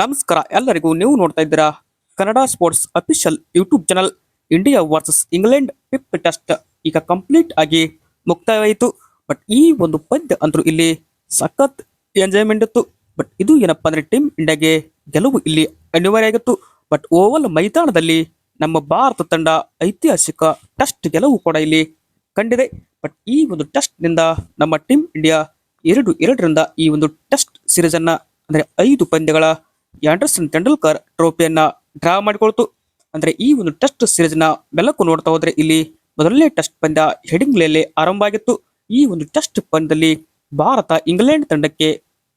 ನಮಸ್ಕಾರ, ಎಲ್ಲರಿಗೂ ನೀವು ನೋಡ್ತಾ ಇದ್ದೀರಾ Kannada sports official YouTube channel India versus England fifth test. ಈಗ ಕಂಪ್ಲೀಟ್ ಆಗಿ ಮುಕ್ತಾಯವಾಯಿತು. ಬಟ್ ಈ ಒಂದು ಪಂದ್ಯ ಅಂದ್ರೂ ಇಲ್ಲಿ ಸಖತ್ ಎಂಜಾಯ್ಮೆಂಟ್ ಇತ್ತು. ಬಟ್ ಇದು ಏನಪ್ಪಾ ಅಂದ್ರೆ ಟೀಮ್ ಇಂಡಿಯಾಗೆ ಗೆಲುವು ಇಲ್ಲಿ ಅನಿವಾರ್ಯ ಆಗಿತ್ತು. ಬಟ್ ಓವಲ್ ಮೈದಾನದಲ್ಲಿ ನಮ್ಮ ಭಾರತ ತಂಡ ಐತಿಹಾಸಿಕ ಟೆಸ್ಟ್ ಗೆಲುವು ಕೂಡ ಇಲ್ಲಿ ಕಂಡಿದೆ. ಬಟ್ ಈ ಒಂದು ಟೆಸ್ಟ್ನಿಂದ ನಮ್ಮ ಟೀಮ್ ಇಂಡಿಯಾ ಎರಡು ಎರಡರಿಂದ ಈ ಒಂದು ಟೆಸ್ಟ್ ಸೀರೀಸ್ ಅನ್ನ ಅಂದ್ರೆ ಐದು ಪಂದ್ಯಗಳ ಆಂಡರ್ಸನ್ ತೆಂಡೂಲ್ಕರ್ ಟ್ರೋಫಿಯನ್ನ ಡ್ರಾ ಮಾಡಿಕೊಳ್ತು. ಅಂದ್ರೆ ಈ ಒಂದು ಟೆಸ್ಟ್ ಸಿರೀಸ್ನ ಬೆಳಕು ನೋಡ್ತಾ ಹೋದ್ರೆ ಇಲ್ಲಿ ಮೊದಲನೇ ಟೆಸ್ಟ್ ಪಂದ್ಯ ಹೆಡಿಂಗ್ಲೆಯಲ್ಲಿ ಆರಂಭ ಆಗಿತ್ತು. ಈ ಒಂದು ಟೆಸ್ಟ್ ಪಂದ್ಯದಲ್ಲಿ ಭಾರತ ಇಂಗ್ಲೆಂಡ್ ತಂಡಕ್ಕೆ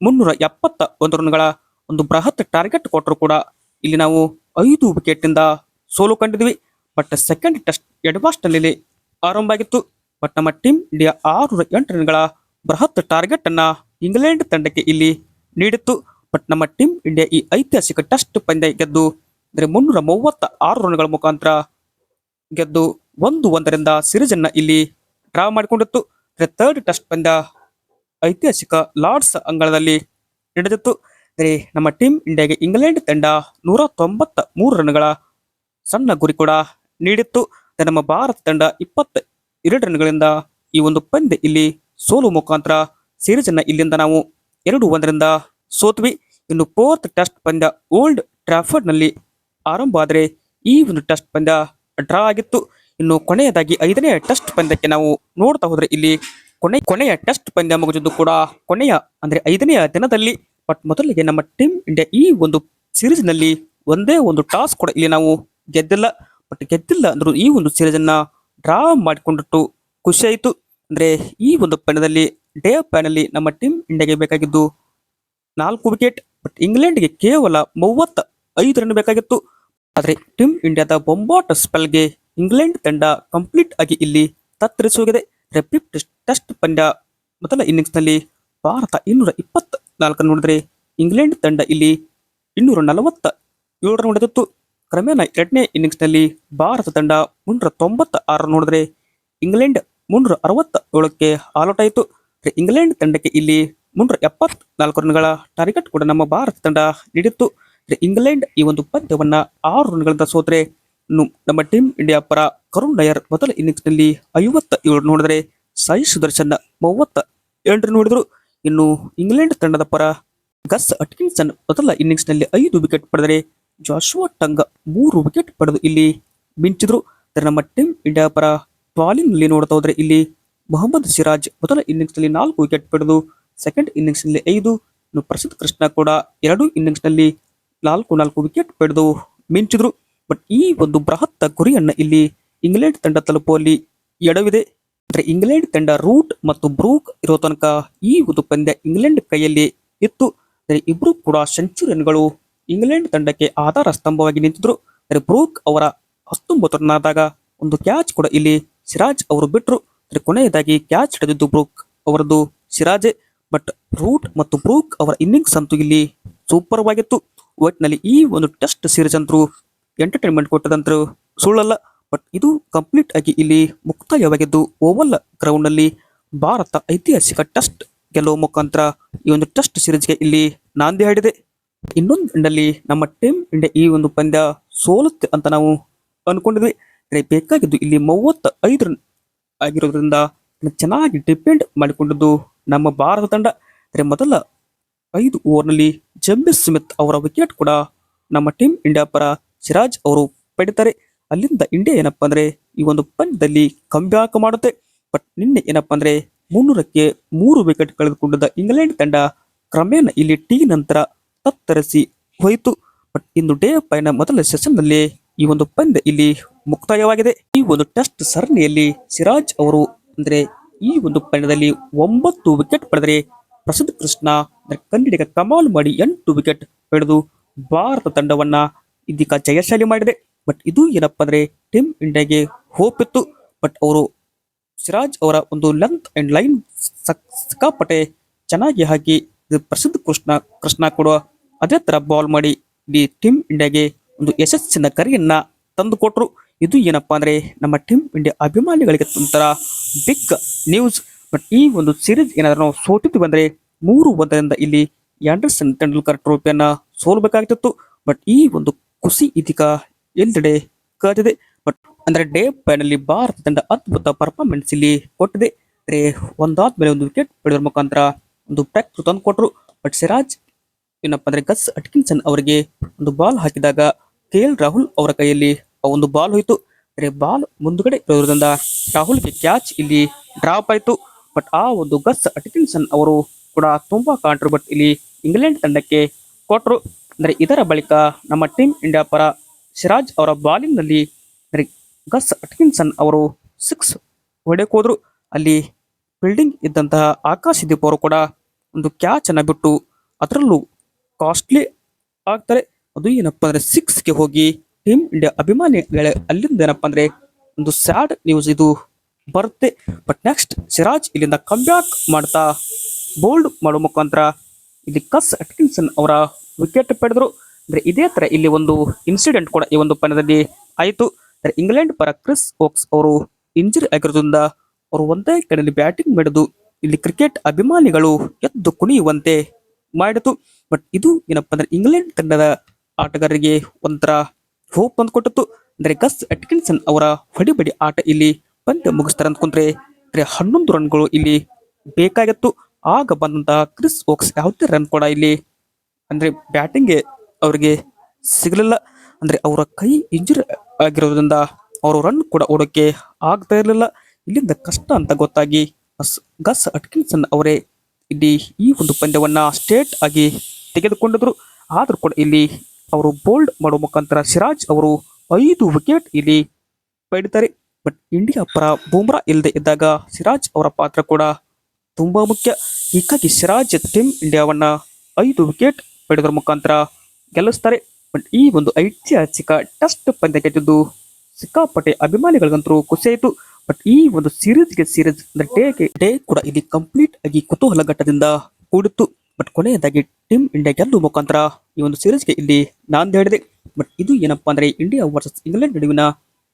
ಮುನ್ನೂರ ಎಪ್ಪತ್ತ ಒಂದು ರನ್ಗಳ ಒಂದು ಬೃಹತ್ ಟಾರ್ಗೆಟ್ ಕೊಟ್ಟರು ಕೂಡ ಇಲ್ಲಿ ನಾವು ಐದು ವಿಕೆಟ್ನಿಂದ ಸೋಲು ಕಂಡಿದ್ವಿ. ಬಟ್ ಸೆಕೆಂಡ್ ಟೆಸ್ಟ್ ಎಡ್ವಾಸ್ಟ್ನಲ್ಲಿ ಆರಂಭ ಆಗಿತ್ತು. ಬಟ್ ನಮ್ಮ ಟೀಮ್ ಇಂಡಿಯಾ ಆರು ಎಂಟು ರನ್ಗಳ ಬೃಹತ್ ಟಾರ್ಗೆಟ್ ಅನ್ನ ಇಂಗ್ಲೆಂಡ್ ತಂಡಕ್ಕೆ ಇಲ್ಲಿ ನೀಡಿತ್ತು. ಬಟ್ ನಮ್ಮ ಟೀಮ್ ಇಂಡಿಯಾ ಈ ಐತಿಹಾಸಿಕ ಟೆಸ್ಟ್ ಪಂದ್ಯ ಗೆದ್ದು ಅಂದ್ರೆ ಮುನ್ನೂರ ಮೂವತ್ತ ಆರು ರನ್ಗಳ ಮುಖಾಂತರ ಗೆದ್ದು ಒಂದು ಒಂದರಿಂದ ಸಿರೀಸ್ ಅನ್ನ ಇಲ್ಲಿ ಡ್ರಾ ಮಾಡಿಕೊಂಡಿತ್ತು. ಥರ್ಡ್ ಟೆಸ್ಟ್ ಪಂದ್ಯ ಐತಿಹಾಸಿಕ ಲಾರ್ಡ್ಸ್ ಅಂಗಳದಲ್ಲಿ ನಡೆದಿತ್ತು. ಅಂದರೆ ನಮ್ಮ ಟೀಮ್ ಇಂಡಿಯಾಗೆ ಇಂಗ್ಲೆಂಡ್ ತಂಡ ನೂರ ತೊಂಬತ್ತ ಮೂರು ರನ್ಗಳ ಸಣ್ಣ ಗುರಿ ಕೂಡ ನೀಡಿತ್ತು. ನಮ್ಮ ಭಾರತ ತಂಡ ಇಪ್ಪತ್ತ ಎರಡು ರನ್ಗಳಿಂದ ಈ ಒಂದು ಪಂದ್ಯ ಇಲ್ಲಿ ಸೋಲು ಮುಖಾಂತರ ಸಿರಿಜನ್ನ ಇಲ್ಲಿಂದ ನಾವು ಎರಡು ಒಂದರಿಂದ ಸೋತ್ವಿ. ಇನ್ನು ಫೋರ್ತ್ ಟೆಸ್ಟ್ ಪಂದ್ಯ ಓಲ್ಡ್ ಟ್ರಾಫರ್ಡ್ನಲ್ಲಿ ಆರಂಭ ಆದರೆ ಈ ಒಂದು ಟೆಸ್ಟ್ ಪಂದ್ಯ ಡ್ರಾ ಆಗಿತ್ತು. ಇನ್ನು ಕೊನೆಯದಾಗಿ ಐದನೇ ಟೆಸ್ಟ್ ಪಂದ್ಯಕ್ಕೆ ನಾವು ನೋಡ್ತಾ ಹೋದ್ರೆ ಇಲ್ಲಿ ಕೊನೆ, ಕೊನೆಯ ಟೆಸ್ಟ್ ಪಂದ್ಯ ಮುಗಿದಿದ್ದು ಕೂಡ ಕೊನೆಯ, ಅಂದ್ರೆ ಐದನೆಯ ದಿನದಲ್ಲಿ. ಬಟ್ ಮೊದಲಿಗೆ ನಮ್ಮ ಟೀಮ್ ಇಂಡಿಯಾ ಈ ಒಂದು ಸೀರೀಸ್ನಲ್ಲಿ ಒಂದೇ ಒಂದು ಟಾಸ್ ಕೂಡ ಇಲ್ಲಿ ನಾವು ಗೆದ್ದಿಲ್ಲ. ಬಟ್ ಗೆದ್ದಿಲ್ಲ ಅಂದ್ರೆ ಈ ಒಂದು ಸೀರೀಸ್ ಅನ್ನ ಡ್ರಾ ಮಾಡಿಕೊಂಡಿಟ್ಟು ಆಯಿತು. ಅಂದ್ರೆ ಈ ಒಂದು ಪಂದ್ಯದಲ್ಲಿ ಡೇ ಪ್ಯಾನಲ್ಲಿ ನಮ್ಮ ಟೀಮ್ ಇಂಡಿಯಾಗೆ ಬೇಕಾಗಿದ್ದು ನಾಲ್ಕು ವಿಕೆಟ್ ಬಟ್ ಇಂಗ್ಲೆಂಡ್ಗೆ ಕೇವಲ ಮೂವತ್ತ ಐದು ರನ್ ಬೇಕಾಗಿತ್ತು. ಆದರೆ ಟೀಮ್ ಇಂಡಿಯಾದ ಬೊಂಬಾಟ ಸ್ಪೆಲ್ಗೆ ಇಂಗ್ಲೆಂಡ್ ತಂಡ ಕಂಪ್ಲೀಟ್ ಆಗಿ ಇಲ್ಲಿ ತತ್ತರಿಸೋಗಿದೆ ರೆಪಿಪ್ ಟೆಸ್ಟ್ ಪಂದ್ಯ ಮೊದಲ ಇನ್ನಿಂಗ್ಸ್ನಲ್ಲಿ ಭಾರತ ಇನ್ನೂರ ಇಪ್ಪತ್ತ ನಾಲ್ಕು ನೋಡಿದ್ರೆ ಇಂಗ್ಲೆಂಡ್ ತಂಡ ಇಲ್ಲಿ ಇನ್ನೂರ ನಲವತ್ತ ಏಳು ರನ್ ಹೊಡೆದಿತ್ತು. ಕ್ರಮೇಣ ಎರಡನೇ ಇನ್ನಿಂಗ್ಸ್ನಲ್ಲಿ ಭಾರತ ತಂಡ ಮುನ್ನೂರ ತೊಂಬತ್ತ ಆರು ನೋಡಿದ್ರೆ ಇಂಗ್ಲೆಂಡ್ ಮುನ್ನೂರ ಅರವತ್ತ ಏಳಕ್ಕೆ ಆಲ್ಔಟ್ ಆಯಿತು. ಇಂಗ್ಲೆಂಡ್ ತಂಡಕ್ಕೆ ಇಲ್ಲಿ ಮುನ್ನೂರ ಎಪ್ಪತ್ ನಾಲ್ಕು ರನ್ಗಳ ಟಾರ್ಗೆಟ್ ಕೂಡ ನಮ್ಮ ಭಾರತ ತಂಡ ನೀಡಿತ್ತು. ಇಂಗ್ಲೆಂಡ್ ಈ ಒಂದು ಪಂದ್ಯವನ್ನ ಆರು ರನ್ಗಳಿಂದ ಸೋತ್ರೆ ನಮ್ಮ ಟೀಮ್ ಇಂಡಿಯಾ ಪರ ಕರುಣ್ ನಯರ್ ಮೊದಲ ಇನ್ನಿಂಗ್ಸ್ನಲ್ಲಿ ಐವತ್ತ ಏಳು ನೋಡಿದ್ರೆ ಸಾಯಿ ಸುದರ್ಶನ್ ಮೂವತ್ತ ಎಂಟು ನೋಡಿದ್ರು. ಇನ್ನು ಇಂಗ್ಲೆಂಡ್ ತಂಡದ ಪರ ಗಸ್ ಅಟ್ಕಿನ್ಸನ್ ಮೊದಲ ಇನ್ನಿಂಗ್ಸ್ನಲ್ಲಿ ಐದು ವಿಕೆಟ್ ಪಡೆದರೆ ಜಾಶುವಾ ಟಂಗ್ ಮೂರು ವಿಕೆಟ್ ಪಡೆದು ಇಲ್ಲಿ ಮಿಂಚಿದ್ರು. ನಮ್ಮ ಟೀಮ್ ಇಂಡಿಯಾ ಪರ ಬಾಲಿಂಗ್ನಲ್ಲಿ ನೋಡ್ತಾ ಹೋದ್ರೆ ಇಲ್ಲಿ ಮೊಹಮ್ಮದ್ ಸಿರಾಜ್ ಮೊದಲ ಇನ್ನಿಂಗ್ಸ್ನಲ್ಲಿ ನಾಲ್ಕು ವಿಕೆಟ್ ಪಡೆದು ಸೆಕೆಂಡ್ ಇನ್ನಿಂಗ್ಸ್ನಲ್ಲಿ ಐದು ಇನ್ನು ಪ್ರಸಿದ್ಧ ಕೃಷ್ಣ ಕೂಡ ಎರಡು ಇನ್ನಿಂಗ್ಸ್ನಲ್ಲಿ ನಾಲ್ಕು ನಾಲ್ಕು ವಿಕೆಟ್ ಪಡೆದು ಮಿಂಚಿದ್ರು. ಬಟ್ ಈ ಒಂದು ಬೃಹತ್ ಗುರಿಯನ್ನ ಇಲ್ಲಿ ಇಂಗ್ಲೆಂಡ್ ತಂಡ ತಲುಪುವಲ್ಲಿ ಎಡವಿದೆ. ಅಂದ್ರೆ ಇಂಗ್ಲೆಂಡ್ ತಂಡ ರೂಟ್ ಮತ್ತು ಬ್ರೂಕ್ ಇರೋ ತನಕ ಈ ಒಂದು ಪಂದ್ಯ ಇಂಗ್ಲೆಂಡ್ ಕೈಯಲ್ಲಿ ಇತ್ತು. ಅಂದ್ರೆ ಇಬ್ರು ಕೂಡ ಸೆಂಚುರಿಯನ್ಗಳು ಇಂಗ್ಲೆಂಡ್ ತಂಡಕ್ಕೆ ಆಧಾರ ಸ್ತಂಭವಾಗಿ ನಿಂತಿದ್ರು. ಅಂದ್ರೆ ಬ್ರೂಕ್ ಅವರ ಹತ್ತೊಂಬತ್ತು ರನ್ ಆದಾಗ ಒಂದು ಕ್ಯಾಚ್ ಕೂಡ ಇಲ್ಲಿ ಸಿರಾಜ್ ಅವರು ಬಿಟ್ರು. ಅಂದ್ರೆ ಕೊನೆಯದಾಗಿ ಕ್ಯಾಚ್ ಹಿಡಿದಿದ್ದು ಬ್ರೂಕ್ ಅವರದ್ದು ಸಿರಾಜೆ. ಬಟ್ ರೂಟ್ ಮತ್ತು ಬ್ರೂಕ್ ಅವರ ಇನ್ನಿಂಗ್ಸ್ ಅಂತೂ ಇಲ್ಲಿ ಸೂಪರ್ ಆಗಿತ್ತು ಒಟ್ನಲ್ಲಿ ಈ ಒಂದು ಟೆಸ್ಟ್ ಸೀರೀಸ್ ಅಂತೂ ಎಂಟರ್ಟೈನ್ಮೆಂಟ್ ಕೊಟ್ಟದಂತೂ ಸುಳ್ಳಲ್ಲ. ಬಟ್ ಇದು ಕಂಪ್ಲೀಟ್ ಆಗಿ ಇಲ್ಲಿ ಮುಕ್ತಾಯವಾಗಿದ್ದು ಓವಲ್ ಗ್ರೌಂಡ್ನಲ್ಲಿ ಭಾರತ ಐತಿಹಾಸಿಕ ಟೆಸ್ಟ್ ಗೆಲ್ಲುವ ಮುಖಾಂತರ ಈ ಒಂದು ಟೆಸ್ಟ್ ಸೀರೀಸ್ಗೆ ಇಲ್ಲಿ ನಾಂದಿ ಹಾಡಿದೆ. ಇನ್ನೊಂದು ನಮ್ಮ ಟೀಮ್ ಇಂಡಿಯಾ ಈ ಒಂದು ಪಂದ್ಯ ಸೋಲುತ್ತೆ ಅಂತ ನಾವು ಅನ್ಕೊಂಡಿದ್ವಿ. ಬೇಕಾಗಿದ್ದು ಇಲ್ಲಿ ಮೂವತ್ತ ಐದು ರನ್ ಆಗಿರೋದ್ರಿಂದ ಚೆನ್ನಾಗಿ ಡಿಪೆಂಡ್ ಮಾಡಿಕೊಂಡಿದ್ದು ನಮ್ಮ ಭಾರತ ತಂಡ. ಮೊದಲ ಐದು ಓವರ್ನಲ್ಲಿ ಜಂಬಿ ಸ್ಮಿತ್ ಅವರ ವಿಕೆಟ್ ಕೂಡ ನಮ್ಮ ಟೀಮ್ ಇಂಡಿಯಾ ಪರ ಸಿರಾಜ್ ಅವರು ಪಡಿತಾರೆ. ಅಲ್ಲಿಂದ ಇಂಡಿಯಾ ಏನಪ್ಪಾ ಅಂದ್ರೆ ಈ ಒಂದು ಪಂದ್ಯದಲ್ಲಿ ಕಂಬ್ಯಾಕ್ ಮಾಡುತ್ತೆ. ಬಟ್ ನಿನ್ನೆ ಏನಪ್ಪಾ ಅಂದ್ರೆ ಮುನ್ನೂರಕ್ಕೆ ಮೂರು ವಿಕೆಟ್ ಕಳೆದುಕೊಂಡಿದ್ದ ಇಂಗ್ಲೆಂಡ್ ತಂಡ ಕ್ರಮೇಣ ಇಲ್ಲಿ ಟೀ ನಂತರ ತತ್ತರಿಸಿ ಹೋಯಿತು. ಬಟ್ ಇಂದು ಡೇ ಪೈನ ಮೊದಲ ಸೆಷನ್ನಲ್ಲಿ ಈ ಒಂದು ಪಂದ್ಯ ಇಲ್ಲಿ ಮುಕ್ತಾಯವಾಗಿದೆ. ಈ ಒಂದು ಟೆಸ್ಟ್ ಸರಣಿಯಲ್ಲಿ ಸಿರಾಜ್ ಅವರು ಅಂದ್ರೆ ಈ ಒಂದು ಪಂದ್ಯದಲ್ಲಿ ಒಂಬತ್ತು ವಿಕೆಟ್ ಪಡೆದರೆ ಪ್ರಸಿದ್ಧ ಕೃಷ್ಣ ಕನ್ನಡಿಗ ಕಮಾಲ್ ಮಾಡಿ ಎಂಟು ವಿಕೆಟ್ ಪಡೆದು ಭಾರತ ತಂಡವನ್ನ ಇದೀಗ ಜಯಶಾಲಿ ಮಾಡಿದೆ. ಬಟ್ ಇದು ಏನಪ್ಪಾ ಅಂದ್ರೆ ಟೀಮ್ ಇಂಡಿಯಾಗೆ ಹೋಪ್ ಇತ್ತು ಬಟ್ ಅವರು ಸಿರಾಜ್ ಅವರ ಒಂದು ಲೆಂತ್ ಅಂಡ್ ಲೈನ್ ಸಿಕ್ಕಾಪಟ್ಟೆ ಚೆನ್ನಾಗಿ ಹಾಕಿ ಪ್ರಸಿದ್ಧ ಕೃಷ್ಣ ಕೃಷ್ಣ ಕೂಡ ಅದೇ ತರ ಬಾಲ್ ಮಾಡಿ ಇಡೀ ಟೀಮ್ ಇಂಡಿಯಾಗೆ ಒಂದು ಯಶಸ್ಸಿನ ಕರೆಯನ್ನ ತಂದು ಕೊಟ್ರು ಇದು ಏನಪ್ಪಾ ಅಂದ್ರೆ ನಮ್ಮ ಟೀಮ್ ಇಂಡಿಯಾ ಅಭಿಮಾನಿಗಳಿಗೆ ಒಂಥರ ಬಿಗ್ ನ್ಯೂಸ್ ಬಟ್ ಈ ಒಂದು ಸೀರೀಸ್ ಏನಾದ್ರೂ ನಾವು ಸೋತಿದ್ವಿ ಬಂದ್ರೆ ಮೂರು ಒಂದರಿಂದ ಇಲ್ಲಿ ಆಂಡರ್ಸನ್ ತೆಂಡೂಲ್ಕರ್ ಟ್ರೋಫಿಯನ್ನ ಸೋಲ್ಬೇಕಾಗ್ತಿತ್ತು. ಬಟ್ ಈ ಒಂದು ಖುಷಿ ಇದೀಗ ಎಲ್ಲೆಡೆ ಕಾದಿದೆ. ಬಟ್ ಅಂದ್ರೆ ಡೇ ಪೈನಲ್ಲಿ ಭಾರತ ತಂಡ ಅದ್ಭುತ ಪರ್ಫಾರ್ಮೆನ್ಸ್ ಇಲ್ಲಿ ಕೊಟ್ಟಿದೆ. ಒಂದಾದ ಮೇಲೆ ಒಂದು ವಿಕೆಟ್ ಪಡೆಯೋದ್ರ ಮುಖಾಂತರ ಒಂದು ಪ್ಯಾಕ್ ತಂದು ಕೊಟ್ಟರು ಬಟ್ ಸಿರಾಜ್ ಏನಪ್ಪಾ ಅಂದ್ರೆ ಗಸ್ ಅಟ್ಕಿನ್ಸನ್ ಅವರಿಗೆ ಒಂದು ಬಾಲ್ ಹಾಕಿದಾಗ ಕೆ ಎಲ್ ರಾಹುಲ್ ಅವರ ಕೈಯಲ್ಲಿ ಒಂದು ಬಾಲ್ ಹೋಯ್ತು. ಅಂದ್ರೆ ಬಾಲ್ ಮುಂದುಗಡೆ ಇರೋದ್ರಿಂದ ರಾಹುಲ್ಗೆ ಕ್ಯಾಚ್ ಇಲ್ಲಿ ಡ್ರಾಪ್ ಆಯ್ತು. ಬಟ್ ಆ ಒಂದು ಗಸ್ ಅಟಿಕಿನ್ಸನ್ ಅವರು ಕೂಡ ತುಂಬಾ ಕಾಂಟ್ರು ಬಟ್ ಇಲ್ಲಿ ಇಂಗ್ಲೆಂಡ್ ತಂಡಕ್ಕೆ ಕೊಟ್ಟರು ಅಂದ್ರೆ ಇದರ ಬಳಿಕ ನಮ್ಮ ಟೀಮ್ ಇಂಡಿಯಾ ಪರ ಸಿರಾಜ್ ಅವರ ಬಾಲಿಂಗ್ನಲ್ಲಿ ಅಂದ್ರೆ ಗಸ್ ಅಟ್ಕಿನ್ಸನ್ ಅವರು ಸಿಕ್ಸ್ ಹೊಡೆಕೋದ್ರು ಅಲ್ಲಿ ಬಿಲ್ಡಿಂಗ್ ಇದ್ದಂತಹ ಆಕಾಶ್ ದೀಪ್ ಅವರು ಕೂಡ ಒಂದು ಕ್ಯಾಚ್ ಅನ್ನ ಬಿಟ್ಟು ಅದರಲ್ಲೂ ಕಾಸ್ಟ್ಲಿ ಆಗ್ತಾರೆ. ಅದು ಏನಪ್ಪ ಅಂದ್ರೆ ಸಿಕ್ಸ್ಗೆ ಹೋಗಿ ಟೀಮ್ ಇಂಡಿಯಾ ಅಭಿಮಾನಿಗಳ ಅಲ್ಲಿಂದ ಏನಪ್ಪಾ ಅಂದ್ರೆ ಒಂದು ಸ್ಯಾಡ್ ನ್ಯೂಸ್ ಇದು ಬರುತ್ತೆ. ಬಟ್ ನೆಕ್ಸ್ಟ್ ಸಿರಾಜ್ ಇಲ್ಲಿಂದ ಕಮ್ ಬ್ಯಾಕ್ ಮಾಡ್ತಾ ಬೋಲ್ಡ್ ಮಾಡುವ ಮುಖಾಂತರ ಇಲ್ಲಿ ಕಸ್ ಅಟ್ಕಿನ್ಸನ್ ಅವರ ವಿಕೆಟ್ ಪಡೆದ್ರು. ಅಂದ್ರೆ ಇದೇ ತರ ಇಲ್ಲಿ ಒಂದು ಇನ್ಸಿಡೆಂಟ್ ಕೂಡ ಈ ಒಂದು ಪಂದ್ಯದಲ್ಲಿ ಆಯಿತು. ಅಂದ್ರೆ ಇಂಗ್ಲೆಂಡ್ ಪರ ಕ್ರಿಸ್ ಓಕ್ಸ್ ಅವರು ಇಂಜರಿ ಆಗಿರೋದ್ರಿಂದ ಅವರು ಒಂದೇ ಕಡೆಯಲ್ಲಿ ಬ್ಯಾಟಿಂಗ್ ಮಾಡಿದ್ದು. ಇಲ್ಲಿ ಕ್ರಿಕೆಟ್ ಅಭಿಮಾನಿಗಳು ಎದ್ದು ಕುಣಿಯುವಂತೆ ಮಾಡಿತು. ಬಟ್ ಇದು ಏನಪ್ಪಾ ಅಂದ್ರೆ ಇಂಗ್ಲೆಂಡ್ ತಂಡದ ಆಟಗಾರರಿಗೆ ಒಂಥರ ಹೋಪ್ ತಂದುಕೊಟ್ಟಿತ್ತು ಅಂದ್ರೆ ಗಸ್ ಅಟ್ಕಿನ್ಸನ್ ಅವರ ಹೊಡಿಬಡಿ ಆಟ ಇಲ್ಲಿ ಪಂದ್ಯ ಮುಗಿಸ್ತಾರೆ ಅಂದ್ಕೊಂಡ್ರೆ, ಅಂದ್ರೆ ಹನ್ನೊಂದು ರನ್ಗಳು ಇಲ್ಲಿ ಬೇಕಾಗಿತ್ತು. ಆಗ ಬಂದಂತ ಕ್ರಿಸ್ ಓಕ್ಸ್ ಯಾವುದೇ ರನ್ ಕೂಡ ಇಲ್ಲಿ, ಅಂದ್ರೆ ಬ್ಯಾಟಿಂಗ್ಗೆ ಅವರಿಗೆ ಸಿಗಲಿಲ್ಲ. ಅಂದ್ರೆ ಅವರ ಕೈ ಇಂಜುರಿ ಆಗಿರೋದ್ರಿಂದ ಅವರು ರನ್ ಕೂಡ ಓಡೋಕೆ ಆಗ್ತಾ ಇರಲಿಲ್ಲ. ಇಲ್ಲಿಂದ ಕಷ್ಟ ಅಂತ ಗೊತ್ತಾಗಿ ಗಸ್ ಅಟ್ಕಿನ್ಸನ್ ಅವರೇ ಇಲ್ಲಿ ಈ ಒಂದು ಪಂದ್ಯವನ್ನ ಸ್ಟೇಟ್ ಆಗಿ ತೆಗೆದುಕೊಂಡಿದ್ರು. ಆದ್ರೂ ಕೂಡ ಇಲ್ಲಿ ಅವರು ಬೋಲ್ಡ್ ಮಾಡುವ ಮುಖಾಂತರ ಸಿರಾಜ್ ಅವರು ಐದು ವಿಕೆಟ್ ಇಲ್ಲಿ ಪಡೆಯುತ್ತಾರೆ ಬಟ್ ಇಂಡಿಯಾ ಪರ ಬೂಮ್ರಾ ಇಲ್ಲದೆ ಇದ್ದಾಗ ಸಿರಾಜ್ ಅವರ ಪಾತ್ರ ಕೂಡ ತುಂಬಾ ಮುಖ್ಯ. ಹೀಗಾಗಿ ಸಿರಾಜ್ ಟೀಮ್ ಇಂಡಿಯಾವನ್ನ ಐದು ವಿಕೆಟ್ ಪಡೆಯೋದ್ರ ಮುಖಾಂತರ ಗೆಲ್ಲಿಸ್ತಾರೆ. ಬಟ್ ಈ ಒಂದು ಐತಿಹಾಸಿಕ ಟೆಸ್ಟ್ ಪಂದ್ಯ ಗೆದ್ದಿದ್ದು ಸಿಕ್ಕಾಪಟ್ಟೆ ಅಭಿಮಾನಿಗಳಿಗಂತರೂ ಖುಷಿಯಾಯಿತು ಬಟ್ ಈ ಒಂದು ಸೀರೀಸ್ಗೆ ಸೀರೀಸ್ ಡೇಗೆ ಡೇ ಕೂಡ ಇಲ್ಲಿ ಕಂಪ್ಲೀಟ್ ಆಗಿ ಕುತೂಹಲ ಘಟ್ಟದಿಂದ ಕೂಡಿತ್ತು. ಬಟ್ ಕೊನೆಯದಾಗಿ ಟೀಮ್ ಇಂಡಿಯಾ ಗೆಲ್ಲುವ ಮುಖಾಂತರ ಈ ಒಂದು ಸೀರೀಸ್ಗೆ ಇಲ್ಲಿ ನಾನು ಹೇಳಿದೆ. ಬಟ್ ಇದು ಏನಪ್ಪಾ ಅಂದರೆ ಇಂಡಿಯಾ ವರ್ಸಸ್ ಇಂಗ್ಲೆಂಡ್ ನಡುವಿನ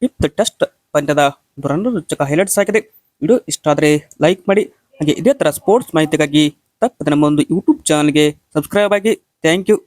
ಫಿಫ್ತ್ ಟೆಸ್ಟ್ ಪಂದ್ಯದ ಒಂದು ರೋಚಕ ಹೈಲೈಟ್ಸ್ ಆಗಿದೆ. ವಿಡಿಯೋ ಇಷ್ಟ ಆದರೆ ಲೈಕ್ ಮಾಡಿ. ಹಾಗೆ ಇದೇ ತರ ಸ್ಪೋರ್ಟ್ಸ್ ಮಾಹಿತಿಗಾಗಿ ತಪ್ಪದೆ ನಮ್ಮ ಒಂದು ಯೂಟ್ಯೂಬ್ ಚಾನಲ್ಗೆ ಸಬ್ಸ್ಕ್ರೈಬ್ ಆಗಿ. Thank you